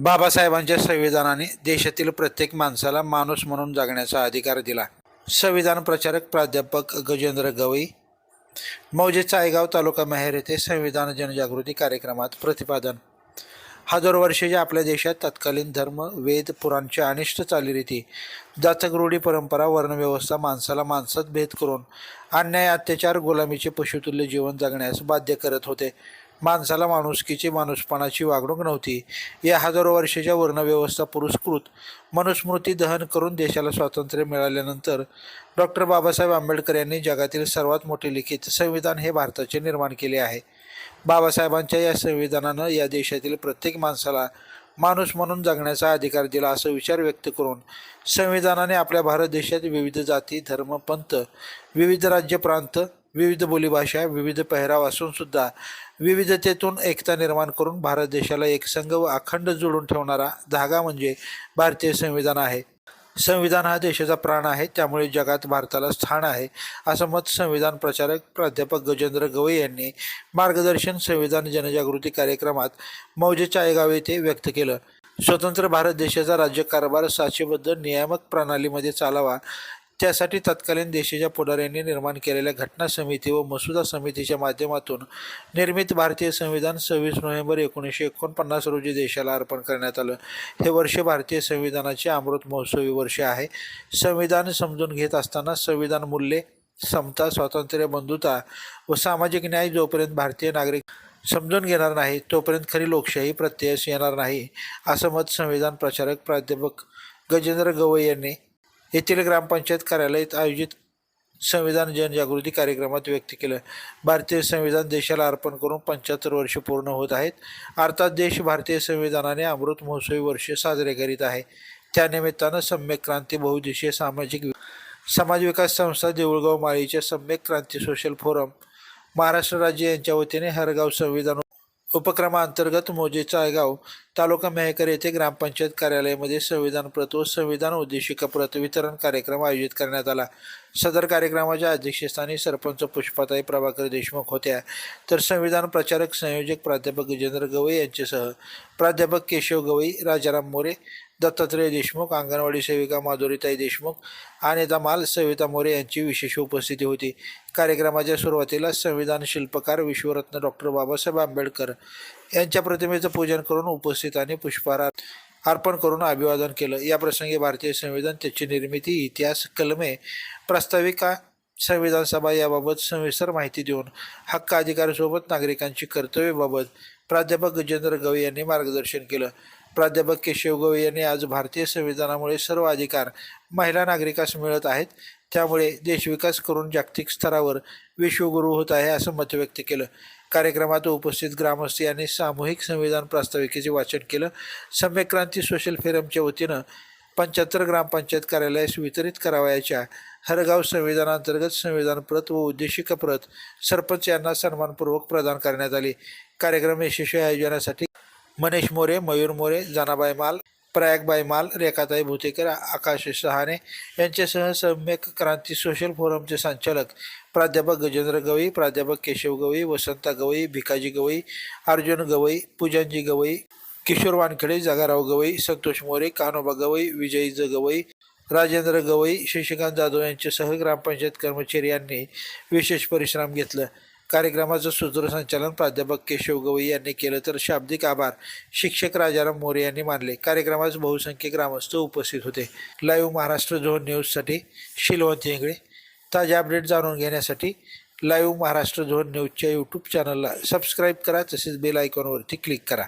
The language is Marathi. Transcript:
बाबासाहेबांच्या संविधानाने देशातील प्रत्येक माणसाला माणूस म्हणून जगण्याचा अधिकार दिला. संविधान प्रचारक प्राध्यापक गजेंद्र गवई मौजे चायगाव तालुका मेहेर येथे संविधान जनजागृती कार्यक्रमात प्रतिपादन. हजारो वर्षाच्या आपल्या देशात तत्कालीन धर्म वेद पुराणच्या अनिष्ट चालीरीती जातकरूढी परंपरा वर्णव्यवस्था माणसाला माणसात भेद करून अन्याय अत्याचार गुलामीचे पशुतुल्य जीवन जगण्यास बाध्य करत होते. माणसाला माणुसकीची माणूसपणाची वागणूक नव्हती. या हजारो वर्षाच्या वर्णव्यवस्था पुरस्कृत मनुस्मृती दहन करून देशाला स्वातंत्र्य मिळाल्यानंतर डॉक्टर बाबासाहेब आंबेडकर यांनी जगातील सर्वात मोठे लिखित संविधान हे भारताचे निर्माण केले आहे. बाबासाहेबांच्या या संविधानानं या देशातील प्रत्येक माणसाला माणूस म्हणून जगण्याचा अधिकार दिला असा विचार व्यक्त करून संविधानाने आपल्या भारत देशात विविध जाती धर्म पंथ विविध राज्य प्रांत विविध बोलीभाषा विविध पेहराव असून सुद्धा विविधतेतून एकता निर्माण करून भारत देशाला एक संघ व अखंड जोडून ठेवणारा धागा म्हणजे भारतीय संविधान आहे. संविधान हा देशाचा प्राण आहे त्यामुळे जगात भारताला स्थान आहे असं मत संविधान प्रचारक प्राध्यापक गजेंद्र गवई यांनी मार्गदर्शन संविधान जनजागृती कार्यक्रमात मौजे चाळेगाव येथे व्यक्त केलं. स्वतंत्र भारत देशाचा राज्यकारभार साचेबद्ध नियामक प्रणालीमध्ये चालावा त्यासाठी तत्कालीन देशाच्या पुढाऱ्यांनी निर्माण केलेल्या घटना समिती व मसुदा समितीच्या माध्यमातून निर्मित भारतीय संविधान सव्वीस नोव्हेंबर एकोणीसशे एकोणपन्नास रोजी देशाला अर्पण करण्यात आलं. हे वर्ष भारतीय संविधानाचे अमृत महोत्सवी वर्ष आहे. संविधान समजून घेत असताना संविधान मूल्ये समता स्वातंत्र्य बंधुता व सामाजिक न्याय जोपर्यंत भारतीय नागरिक समजून घेणार नाही तोपर्यंत खरी लोकशाही प्रत्ययस येणार नाही असं मत संविधान प्रचारक प्राध्यापक गजेंद्र गवई यांनी येथील ग्रामपंचायत कार्यालयात आयोजित संविधान जनजागृती कार्यक्रमात व्यक्त केलं. भारतीय संविधान देशाला अर्पण करून पंच्याहत्तर वर्ष पूर्ण होत आहेत. अर्थात देश भारतीय संविधानाने अमृत महोत्सवी वर्ष साजरे करीत आहे. त्यानिमित्तानं सम्यक क्रांती बहुदेशीय सामाजिक समाज विकास संस्था देऊळगाव माळीच्या सम्यक क्रांती सोशल फोरम महाराष्ट्र राज्य यांच्या वतीने हरगाव संविधान उपक्रमाअंतर्गत मोजे चायगाव तालुका मेहकर येथे ग्रामपंचायत कार्यालयामध्ये संविधान प्रत व संविधान उद्देशिका प्रत वितरण कार्यक्रम आयोजित करण्यात आला. सदर कार्यक्रमाच्या अध्यक्षस्थानी सरपंच पुष्पाताई प्रभाकर देशमुख होत्या. तर संविधान प्रचारक संयोजक प्राध्यापक गजेंद्र गवई यांच्यासह प्राध्यापक केशव गवई राजाराम मोरे दत्तात्रय देशमुख अंगणवाडी सेविका माधुरीताई देशमुख आणि माल सविता मोरे यांची विशेष उपस्थिती होती. कार्यक्रमाच्या सुरुवातीला संविधान शिल्पकार विश्वरत्न डॉक्टर बाबासाहेब आंबेडकर यांच्या प्रतिमेचं पूजन करून उपस्थितांनी पुष्पहार अर्पण करून अभिवादन केलं. या प्रसंगी भारतीय संविधान त्याची निर्मिती इतिहास कलमे प्रास्ताविका संविधान सभा याबाबत सविस्तर माहिती देऊन हक्क अधिकारासोबत नागरिकांची कर्तव्याबाबत प्राध्यापक गजेंद्र गवई यांनी मार्गदर्शन केलं. प्राध्यापक केशव गवई यांनी आज भारतीय संविधानामुळे सर्व अधिकार महिला नागरिकास मिळत आहेत. त्यामुळे देशविकास करून जागतिक स्तरावर विश्वगुरू होत आहे असं मत व्यक्त केलं. कार्यक्रमात उपस्थित ग्रामस्थ यांनी सामूहिक संविधान प्रास्ताविकेचे वाचन केलं. सम्यक क्रांती सोशल फेरमच्या वतीनं पंच्याहत्तर ग्रामपंचायत कार्यालयास वितरित करावयाच्या हरगाव संविधानांतर्गत संविधान प्रत व उद्देशिका प्रत सरपंच यांना सन्मानपूर्वक प्रदान करण्यात आली. कार्यक्रम यशस्वी आयोजनासाठी मनीष मोरे मयूर मोरे जनाबाई माल प्रयागबाई माल रेखाताई भुतेकर आकाश सहाने यांच्यासह सम्यक क्रांती सोशल फोरमचे संचालक प्राध्यापक गजेंद्र गवई प्राध्यापक केशव गवई वसंता गवई भिकाजी गवई अर्जुन गवई पूजनजी गवई किशोर वानखेडे जागाराव गवई संतोष मोरे कानोबा गवई विजय जगवई गवई राजेंद्र गवई शशिकांत जाधव यांच्यासह ग्रामपंचायत कर्मचारी यांनी विशेष परिश्रम घेतलं. कार्यक्रमाचं सूत्रसंचालन प्राध्यापक केशव गवई यांनी केलं. तर शाब्दिक आभार. शिक्षक राजाराम मोरे यांनी मानले. कार्यक्रमास बहुसंख्य ग्रामस्थ उपस्थित होते. लाईव्ह महाराष्ट्र झोन न्यूजसाठी शिलवंत येंगळे ताजे अपडेट जाणून घेण्यासाठी लाईव्ह महाराष्ट्र झोन न्यूजच्या यूट्यूब चॅनलला सबस्क्राईब करा. तसेच बेल आयकॉनवरती क्लिक करा.